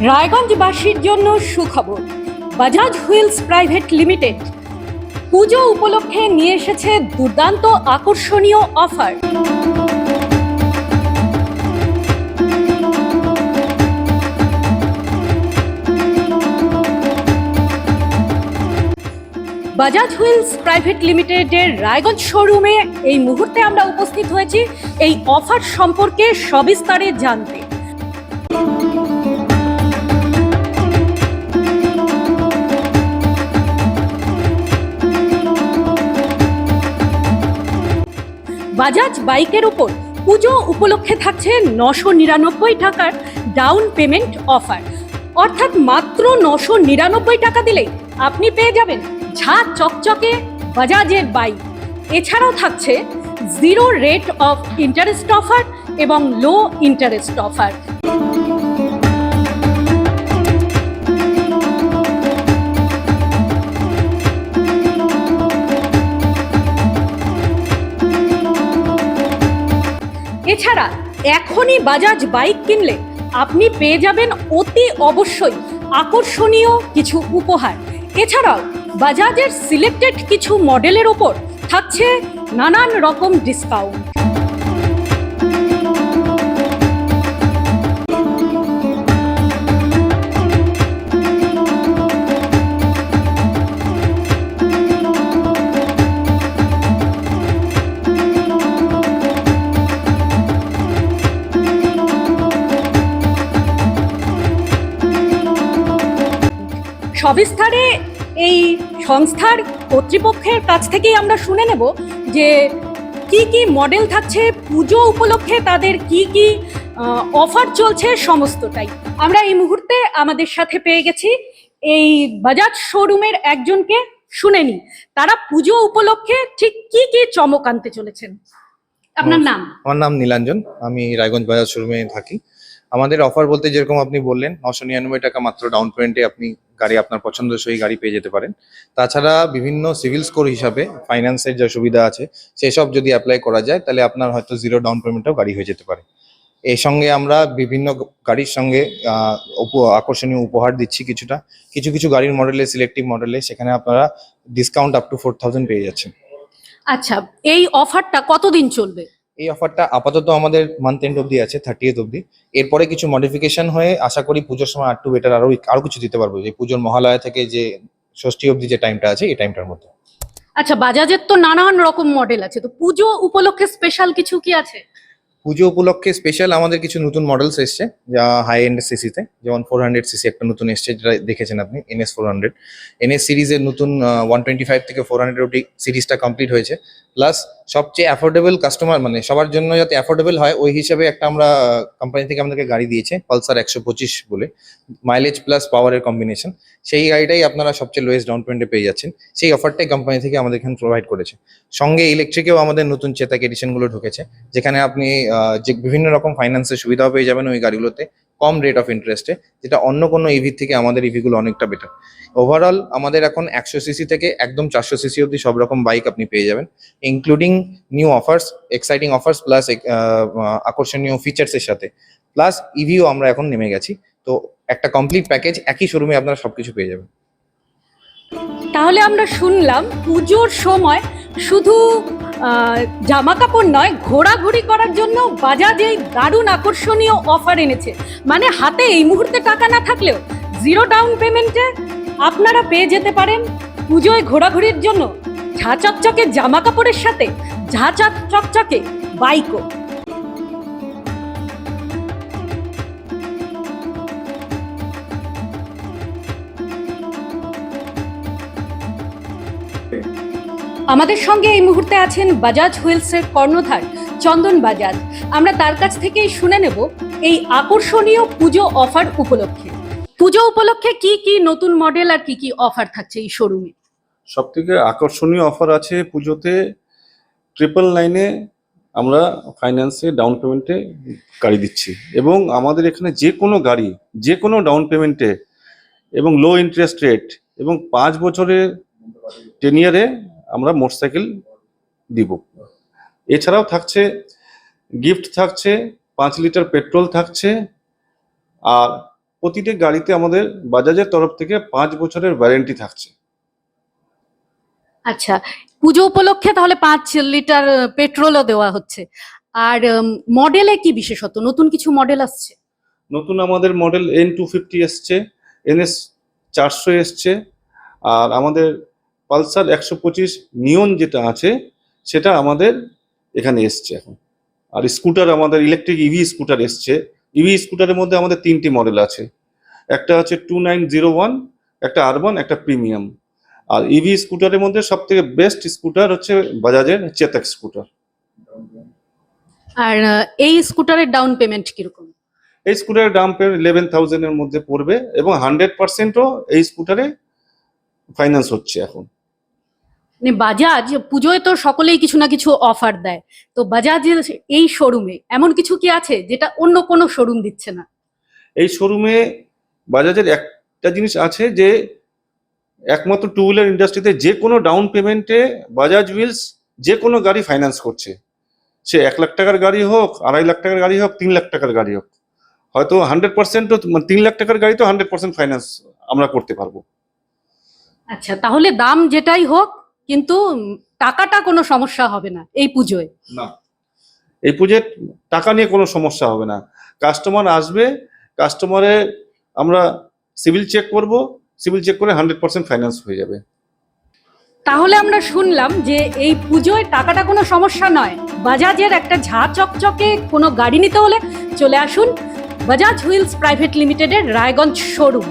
রায়গঞ্জবাসীর জন্য সুখবর। Bajaj wheels private limited. Puja উপলক্ষে নিয়ে এসেছে দুর্দান্ত আকর্ষণীয় অফার। বাজাজ হুইলস প্রাইভেট লিমিটেডের রায়গঞ্জ শোরুমে এই মুহূর্তে আমরা উপস্থিত হয়েছি। এই অফার সম্পর্কে সবিস্তারে জানতে। বাজাজ বাইকের ওপর পুজো উপলক্ষে থাকছে নশো নিরানব্বই টাকার ডাউন পেমেন্ট অফার অর্থাৎ মাত্র নশো নিরানব্বই টাকা দিলেই আপনি পেয়ে যাবেন ঝা চকচকে বাজাজের বাইক এছাড়াও থাকছে zero rate of interest offer এবং লো ইন্টারেস্ট অফার এছাড়া এখনই বাজাজ বাইক কিনলে আপনি পেয়ে যাবেন অতি অবশ্যই আকর্ষণীয় কিছু উপহার। এছাড়াও বাজাজের সিলেক্টেড কিছু মডেলের ওপর থাকছে নানান রকম ডিসকাউন্ট সবিস্তারে এই সংস্থার কর্তৃপক্ষের কাছ থেকেই আমরা শুনে নেব যে কি কি মডেল থাকছে, পুজো উপলক্ষে তাদের কি কি অফার চলছে সমস্তটাই। আমরা এই মুহূর্তে আমাদের সাথে পেয়ে গেছি এই বাজাজ শোরুমের একজনকে শুনে নি তারা পুজো উপলক্ষে ঠিক কি কি চমক আনতে চলেছেন? আপনার নাম? আমার নাম নীলাঞ্জন, আমি রায়গঞ্জ বাজাজ শোরুমে থাকি। আমাদের অফার বলতে যেরকম আপনি বললেন, নশো নিরানব্বই টাকা মাত্র ডাউন পেমেন্টে আপনি গাড়ি আপনার পছন্দসই গাড়ি পেয়ে যেতে পারেন। তাছাড়া বিভিন্ন সিভিল স্কোর হিসাবে ফাইন্যান্সের যে সুবিধা আছে, সেসব যদি অ্যাপ্লাই করা যায়, তাহলে আপনার হয়তো জিরো ডাউন পেমেন্টেও গাড়ি হয়ে যেতে পারে। এর সঙ্গে আমরা বিভিন্ন গাড়ির সঙ্গে আকর্ষণীয় উপহার দিচ্ছি কিছুটা। কিছু কিছু গাড়ির মডেলে সিলেক্টিভ মডেলে সেখানে আপনারা discount up to four thousand পেয়ে যাচ্ছেন। আচ্ছা এই অফারটা কতদিন চলবে? এই অফারটা আপাতত আমাদের মান্থ এন্ড অব্দি আছে থার্টি এথ অব্দি এরপরে কিছু মডিফিকেশন হয়ে আশা করি পুজোর সময় আর টু বেটার আরও আরও কিছু দিতে পারব। যে পুজোর মহালয়া থেকে যে ষষ্ঠী অব্দি যে টাইমটা আছে, এই টাইমটার মধ্যে। আচ্ছা বাজাজের তো নানান রকম মডেল আছে। তো পুজো উপলক্ষে স্পেশাল কিছু কি আছে? পুজো উপলক্ষে স্পেশাল আমাদের কিছু নতুন মডেলস এসছে, যা হাই এন্ড সিসিতে যেমন ফোর হান্ড্রেড সিসি একটা নতুন এসছে, যেটা দেখেছেন আপনি এনএস ফোর হান্ড্রেড এনএস সিরিজের নতুন ওয়ান টোয়েন্টি ফাইভ থেকে ফোর হান্ড্রেড অব্দি সিরিজটা কমপ্লিট হয়েছে। প্লাস সবচেয়ে অ্যাফোর্ডেবল কাস্টমার মানে সবার জন্য যাতে অ্যাফোর্ডেবল হয়, ওই হিসাবে একটা আমরা কোম্পানি থেকে আমাদেরকে গাড়ি দিয়েছে পালসার একশো পঁচিশ বলে। মাইলেজ প্লাস পাওয়ারের কম্বিনেশন সেই গাড়িটাই আপনারা সবচেয়ে লোয়েস্ট ডাউন পেমেন্টে পেয়ে যাচ্ছেন। সেই অফারটাই কোম্পানি থেকে আমাদের এখানে প্রোভাইড করেছে। সঙ্গে ইলেকট্রিকেও আমাদের নতুন চেতাক এডিশনগুলো ঢুকেছে, যেখানে আপনি যে বিভিন্ন রকম ফাইন্যান্সের সুবিধাও পেয়ে যাবেন ওই গাড়িগুলোতে, কম রেট অফ ইন্টারেস্টে যেটা অন্য কোনো ইভি থেকে আমাদের ইভিগুলো অনেকটা বেটার ওভারঅল আমাদের এখন একশো সিসি থেকে একদম চারশো সিসি অবধি সব রকম বাইক আপনি পেয়ে যাবেন including new offers exciting offers plus আকর্ষণীয় ফিচার্সের সাথে। প্লাস ইভিও আমরা এখন নেমে গেছি, তো একটা কমপ্লিট প্যাকেজ একই শোরুমে আপনারা সবকিছু পেয়ে যাবেন। তাহলে আমরা শুনলাম পুজোর সময় শুধু জামা কাপড় নয়, ঘোরাঘুরি করার জন্য বাজাজ এই দারুণ আকর্ষণীয় অফার এনেছে। মানে হাতে এই মুহূর্তে টাকা না থাকলেও জিরো ডাউন পেমেন্টে আপনারা পেয়ে যেতে পারেন পুজোয় ঘোরাঘুরির জন্য ঝা চকচকে জামা কাপড়ের সাথে ঝা চক- চকচকে বাইকও। আমাদের সঙ্গে এই মুহূর্তে আছেন বাজাজ হুইলসের কর্ণধার চন্দন বাজাজ। আমরা তার কাছ থেকেই শুনে নেব এই আকর্ষণীয় পুজো অফার উপলক্ষে। পুজো উপলক্ষে কি কি নতুন মডেল আর কি কি অফার থাকছে এই শোরুমে? সব থেকে আকর্ষণীয় অফার আছে পুজোতে ট্রিপল লাইনে আমরা ফাইন্যান্সে ডাউন পেমেন্টে গাড়ি দিচ্ছি। এবং আমাদের এখানে যে কোনো গাড়ি, যে কোনো ডাউন পেমেন্টে এবং লো ইন্টারেস্ট রেট এবং পাঁচ বছরের টেন ইয়ারে আমরা মোটরসাইকেল দিব। এছাড়াও থাকছে গিফট থাকছে পাঁচ লিটার পেট্রোল থাকছে আর প্রতিটি গাড়িতে আমাদের বাজাজের তরফ থেকে পাঁচ বছরের ওয়ারেন্টি থাকছে। আচ্ছা পুজো উপলক্ষে তাহলে পাঁচ লিটার পেট্রোলও দেওয়া হচ্ছে। আর মডেলে কি বিশেষত নতুন কিছু মডেল আসছে? নতুন আমাদের মডেল এন টু ফিফটি এসছে এনএস চারশো এসছে আর আমাদের পালসার একশো পঁচিশ নিয়ন যেটা আছে সেটা আমাদের এখানে এসছে এখন। আর স্কুটার আমাদের ইলেকট্রিক ইভি স্কুটার এসছে। ইভি স্কুটারের মধ্যে আমাদের তিনটি মডেল আছে। একটা হচ্ছে টু নাইন জিরো ওয়ান একটা আরবান একটা প্রিমিয়াম। আর ইভি স্কুটারের মধ্যে সব থেকে বেস্ট স্কুটার হচ্ছে বাজাজের চেতক স্কুটার। আর এই স্কুটারের ডাউন পেমেন্ট কীরকম? এই স্কুটারের ডাউন পেমেন্ট ইলেভেন থাউজেন্ডের মধ্যে পড়বে এবং হান্ড্রেড পার্সেন্টও এই স্কুটারে ফাইন্যান্স হচ্ছে এখন। মানে বাজাজ পুজোয় তো সকলেই কিছু না কিছু অফার দেয়। তো বাজাজ এই শোরুমে এমন কিছু কি আছে যেটা অন্য কোনো শোরুম দিচ্ছে না? এই শোরুমে বাজাজের একটা জিনিস আছে যে একমাত্র টু হুইলার ইন্ডাস্ট্রিতে যে কোনো ডাউন পেমেন্টে বাজাজ হুইলস যে কোনো গাড়ি ফাইন্যান্স করছে। সে এক লাখ টাকার গাড়ি হোক আড়াই লাখ টাকার গাড়ি হোক তিন লাখ টাকার গাড়ি হোক। হয়তো হান্ড্রেড পার্সেন্টও তিন লাখ টাকার গাড়ি তো হান্ড্রেড পার্সেন্ট ফাইন্যান্স আমরা করতে পারব। আচ্ছা তাহলে দাম যেটাই হোক কিন্তু টাকাটা কোনো সমস্যা হবে না এই পুজোয়। না। এই পুজোর টাকা নিয়ে কোনো সমস্যা হবে না। কাস্টমার আসবে কাস্টমারে আমরা সিভিল চেক করব সিভিল চেক করে হান্ড্রেড পার্সেন্ট ফাইন্যান্স হয়ে যাবে। তাহলে আমরা শুনলাম যে এই পুজোয় টাকাটা কোনো সমস্যা নয়। বাজাজের একটা ঝা চকচকে কোনো গাড়ি নিতে হলে চলে আসুন। বাজাজ হুইলস প্রাইভেট লিমিটেডের রায়গঞ্জ শোরুম।